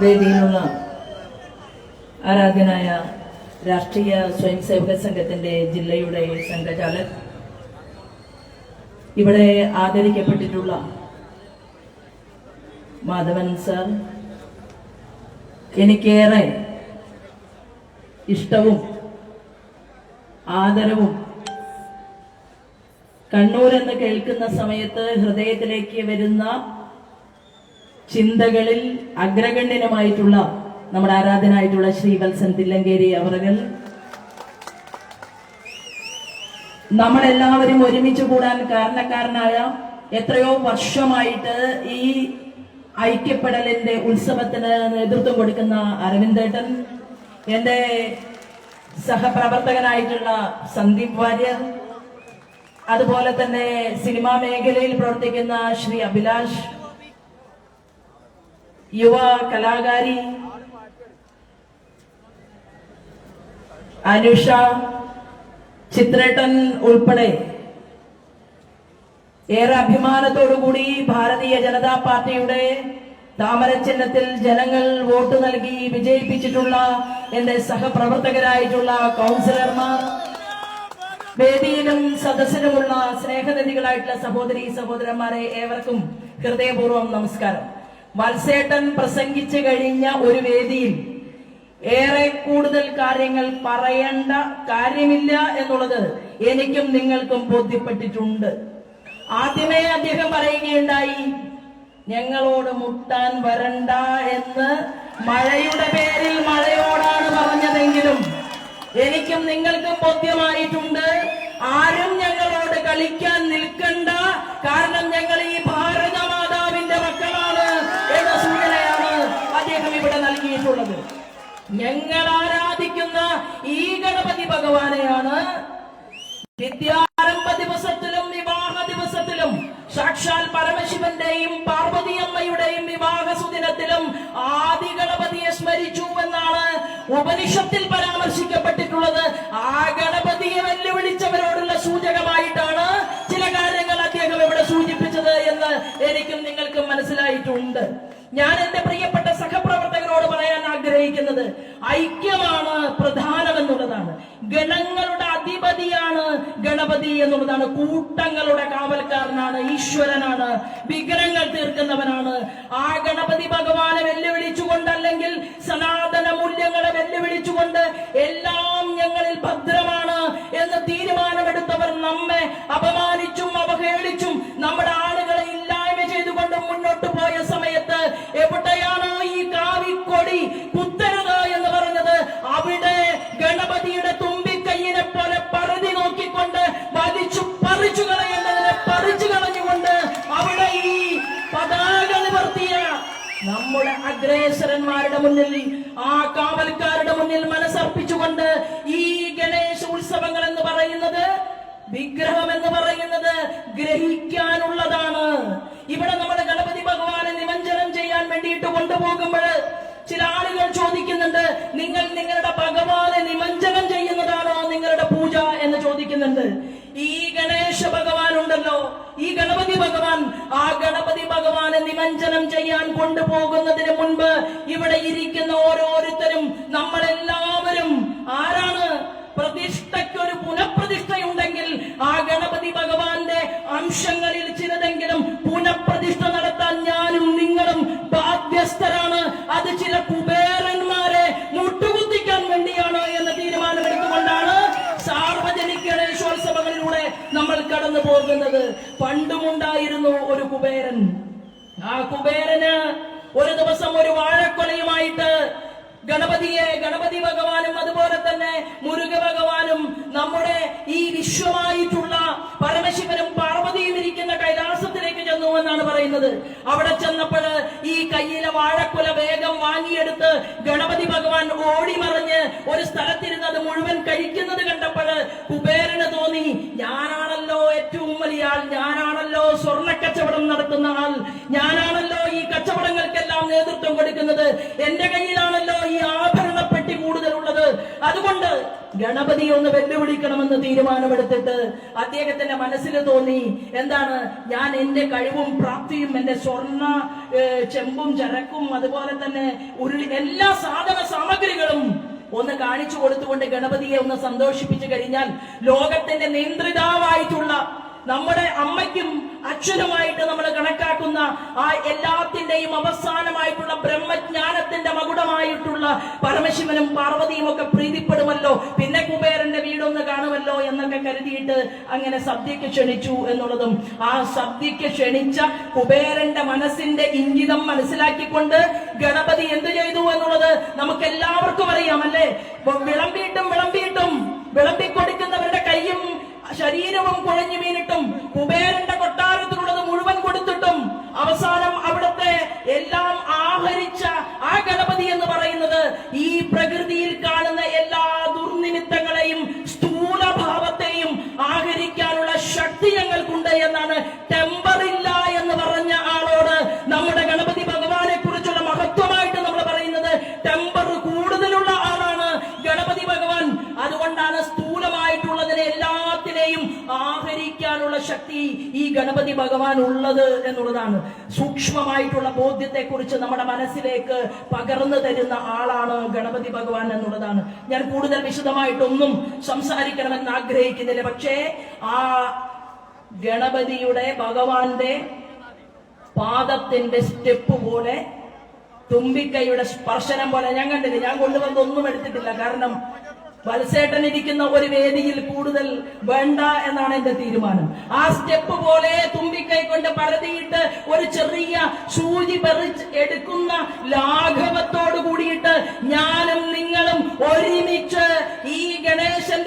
വേദിയിലുള്ള ആരാധ്യനായ രാഷ്ട്രീയ സ്വയം സേവക സംഘത്തിന്റെ ജില്ലയുടെ സംഘചാലക് ഇവിടെ ആദരിക്കപ്പെട്ടിട്ടുള്ള മാധവൻ സർ എനിക്കേറെ ഇഷ്ടവും ആദരവും കണ്ണൂർ എന്ന് കേൾക്കുന്ന സമയത്ത് ഹൃദയത്തിലേക്ക് വരുന്ന ചിന്തകളിൽ അഗ്രഗണ്യനുമായിട്ടുള്ള നമ്മുടെ ആരാധനായിട്ടുള്ള ശ്രീവത്സൻ തില്ലങ്കേരി അവറുകൾ നമ്മളെല്ലാവരും ഒരുമിച്ച് കൂടാൻ കാരണക്കാരനായ എത്രയോ വർഷമായിട്ട് ഈ ഐക്യപ്പെടലിന്റെ ഉത്സവത്തിന് നേതൃത്വം കൊടുക്കുന്ന അരവിന്ദേട്ടൻ എന്റെ സഹപ്രവർത്തകനായിട്ടുള്ള സന്ദീപ് വാര്യർ അതുപോലെ തന്നെ സിനിമാ മേഖലയിൽ പ്രവർത്തിക്കുന്ന ശ്രീ അഭിലാഷ് യുവ കലാകാരി അനുഷ ചിത്രേട്ടൻ ഉൾപ്പെടെ ഏറെ അഭിമാനത്തോടുകൂടി ഭാരതീയ ജനതാ പാർട്ടിയുടെ താമര ചിഹ്നത്തിൽ ജനങ്ങൾ വോട്ട് നൽകി വിജയിപ്പിച്ചിട്ടുള്ള എന്റെ സഹപ്രവർത്തകരായിട്ടുള്ള കൗൺസിലർമാർ വേദിയിലും സദസ്സിലുമുള്ള സ്നേഹനിധികളായിട്ടുള്ള സഹോദരി സഹോദരന്മാരെ ഏവർക്കും ഹൃദയപൂർവം നമസ്കാരം. മത്സേട്ടൻ പ്രസംഗിച്ചു കഴിഞ്ഞ ഒരു വേദിയിൽ ഏറെ കൂടുതൽ കാര്യങ്ങൾ പറയേണ്ട കാര്യമില്ല എന്നുള്ളത് എനിക്കും നിങ്ങൾക്കും ബോധ്യപ്പെട്ടിട്ടുണ്ട്. ആദ്യമേ അദ്ദേഹം പറയുകയുണ്ടായി ഞങ്ങളോട് മുട്ടാൻ വരണ്ട എന്ന് മഴയുടെ പേരിൽ മഴയോടാണ് പറഞ്ഞതെങ്കിലും എനിക്കും നിങ്ങൾക്കും ബോധ്യമായിട്ടുണ്ട്. ആരും ഞങ്ങളോട് ഞങ്ങൾ ആരാധിക്കുന്ന ഈ ഗണപതി ഭഗവാനെയാണ്. വിദ്യാരംഭ ദിവസത്തിലും വിവാഹ ദിവസത്തിലും സാക്ഷാൽ പരമശിവന്റെയും പാർവതി അമ്മയുടെയും വിവാഹ സുദിനത്തിലും ആദി ഗണപതിയെ സ്മരിച്ചു എന്നാണ് ഉപനിഷത്തിൽ പരാമർശിക്കപ്പെട്ടിട്ടുള്ളത് ഐക്യമാണ് പ്രധാനമെന്നുള്ളതാണ്. ഗണങ്ങളുടെ അധിപതിയാണ് ഗണപതി എന്നുള്ളതാണ്. കൂട്ടങ്ങളുടെ കാവൽക്കാരനാണ് ഈശ്വരനാണ് വിഗ്രഹങ്ങൾ തീർക്കുന്നവനാണ്. ആ ഗണപതി ഭഗവാനെ വെല്ലുവിളിച്ചുകൊണ്ട് അല്ലെങ്കിൽ സനാതന മൂല്യങ്ങളെ വെല്ലുവിളിച്ചുകൊണ്ട് എല്ലാം ഞങ്ങളിൽ ഭദ്രമാണ് എന്ന് തീരുമാനമെടുത്തവർ നമ്മെ അപമാനിച്ചും നമ്മുടെ അഗ്രേസരന്മാരുടെ മുന്നിൽ ആ കാവൽക്കാരുടെ മുന്നിൽ മനസ്സർപ്പിച്ചുകൊണ്ട് ഈ ഗണേശ ഉത്സവങ്ങൾ എന്ന് പറയുന്നത് വിഗ്രഹം എന്ന് പറയുന്നത് ഗ്രഹിക്കാനുള്ളതാണ്. ഇവിടെ നമ്മുടെ ഗണപതി ഭഗവാനെ നിമഞ്ജനം ചെയ്യാൻ വേണ്ടിയിട്ട് കൊണ്ടുപോകുമ്പോൾ ചില ആളുകൾ ചോദിക്കുന്നുണ്ട് നിങ്ങൾ നിങ്ങളുടെ ഭഗവാനെ നിമഞ്ജനം ചെയ്യുന്നതാണോ നിങ്ങളുടെ പൂജ? എന്ന് ചോദിക്കുന്നുണ്ട്. ഈ ഗണേശ ഭഗവാൻ ഉണ്ടല്ലോ. ഈ ഗണപതി ഭഗവാൻ ആ ഗണപതി ഭഗവാനെ നിമഞ്ജനം ചെയ്യാൻ കൊണ്ടുപോകുന്നതിന് മുൻപ് ഇവിടെ ഇരിക്കുന്ന ഓരോരുത്തരും നമ്മളെല്ലാവരും ആരാണ്? പ്രതിഷ്ഠയ്ക്കൊരു പുനഃപ്രതിഷ്ഠയുണ്ടെങ്കിൽ ആ ഗണപതി ഭഗവാന്റെ അംശങ്ങളിൽ ചിലതെങ്കിലും പുനഃപ്രതിഷ്ഠ നടത്താൻ ഞാനും നിങ്ങളും ബാധ്യസ്ഥരാണ്. അത് ചില കുബേരന്മാരെ മുട്ടുകുത്തിക്കാൻ വേണ്ടിയാണ് എന്ന തീരുമാനമെടുത്തുകൊണ്ടാണ് സാർവജനിക ഗണേശോത്സവങ്ങളിലൂടെ നമ്മൾ കടന്നു പോകുന്നത് പണ്ടുമുണ്ടായിരുന്നു ഒരു കുബേരൻ. ആ കുബേരന് ഒരു ദിവസം ഒരു വാഴക്കൊലയുമായിട്ട് ഗണപതിയെ ഗണപതി ഭഗവാനും അതുപോലെ തന്നെ മുരുക ഭഗവാനും നമ്മുടെ ഈ വിശ്വമായിട്ടുള്ള പരമശിവനും പാർവതിയും ഇരിക്കുന്ന കൈലാസത്തിലേക്ക് ചെന്നു എന്നാണ് പറയുന്നത്. അവിടെ ചെന്നപ്പോൾ ഈ കയ്യിലെ വാഴക്കുല വേഗം വാങ്ങിയെടുത്ത് ഗണപതി ഭഗവാൻ ഓടിമറിഞ്ഞ് ഒരു സ്ഥലത്തിരുന്ന് അത് മുഴുവൻ കഴിക്കുന്നത് കണ്ടപ്പോൾ കുബേരന് തോന്നി ഞാനാണല്ലോ ഏറ്റവും വലിയ ഞാനാണല്ലോ സ്വർണ ഈ കച്ചവടങ്ങൾക്കെല്ലാം നേതൃത്വം കൊടുക്കുന്നത് എന്റെ കയ്യിലാണല്ലോ ഈ ആഭരണപ്പെട്ടി കൂടുതലുള്ളത്. അതുകൊണ്ട് ഗണപതിയെ ഒന്ന് വെല്ലുവിളിക്കണമെന്ന് തീരുമാനമെടുത്തിട്ട് അദ്ദേഹത്തിന്റെ മനസ്സിൽ തോന്നി എന്താണ് ഞാൻ എന്റെ കഴിവും പ്രാപ്തിയും എന്റെ സ്വർണ ചെമ്പും ചരക്കും അതുപോലെ തന്നെ ഉരുളി എല്ലാ സാധന സാമഗ്രികളും ഒന്ന് കാണിച്ചു കൊടുത്തുകൊണ്ട് ഗണപതിയെ ഒന്ന് സന്തോഷിപ്പിച്ചു കഴിഞ്ഞാൽ ലോകത്തിന്റെ നിയന്ത്രിതാവായിട്ടുള്ള നമ്മുടെ അമ്മയ്ക്കും അച്ഛനുമായിട്ട് നമ്മൾ കണക്കാക്കുന്ന ആ എല്ലാത്തിന്റെയും അവസാനമായിട്ടുള്ള ബ്രഹ്മജ്ഞാനത്തിന്റെ മകുടമായിട്ടുള്ള പരമശിവനും പാർവതിയും ഒക്കെ പ്രീതിപ്പെടുമല്ലോ. പിന്നെ കുബേരന്റെ വീടൊന്ന് കാണുമല്ലോ എന്നൊക്കെ കരുതിയിട്ട് അങ്ങനെ സദ്യക്ക് ക്ഷണിച്ചു എന്നുള്ളതും ആ സദ്യക്ക് ക്ഷണിച്ച കുബേരന്റെ മനസ്സിന്റെ ഇംഗിതം മനസ്സിലാക്കിക്കൊണ്ട് ഗണപതി എന്ത് ചെയ്തു എന്നുള്ളത് നമുക്ക് എല്ലാവർക്കും അറിയാം അല്ലേ? വിളമ്പിയിട്ടും വിളമ്പിയിട്ടും ശക്തി ഈ ഗണപതി ഭഗവാൻ ഉള്ളത് എന്നുള്ളതാണ്. സൂക്ഷ്മമായിട്ടുള്ള ബോധ്യത്തെ കുറിച്ച് നമ്മുടെ മനസ്സിലേക്ക് പകർന്നു തരുന്ന ആളാണ് ഗണപതി ഭഗവാൻ എന്നുള്ളതാണ്. ഞാൻ കൂടുതൽ വിശദമായിട്ടൊന്നും സംസാരിക്കണമെന്ന് ആഗ്രഹിക്കുന്നില്ല. പക്ഷേ ആ ഗണപതിയുടെ ഭഗവാന്റെ പാദത്തിന്റെ സ്റ്റെപ്പ് പോലെ തുമ്പിക്കൈയുടെ സ്പർശനം പോലെ ഞാൻ കണ്ടില്ല. ഞാൻ കൊണ്ടുവന്ന് ഒന്നും എടുത്തിട്ടില്ല. കാരണം വത്സേട്ടൻ ഇരിക്കുന്ന ഒരു വേദിയിൽ കൂടുതൽ വേണ്ട എന്നാണ് എന്റെ തീരുമാനം. ആ സ്റ്റെപ്പ് പോലെ തുമ്പിക്കൈ കൊണ്ട് പരതിയിട്ട് ഒരു ചെറിയ സൂചി പെറിച്ച് എടുക്കുന്ന ലാഘവത്തോട് കൂടിയിട്ട് ഞാനും നിങ്ങളും ഒരുമിച്ച് ഈ ഗണേശന്റെ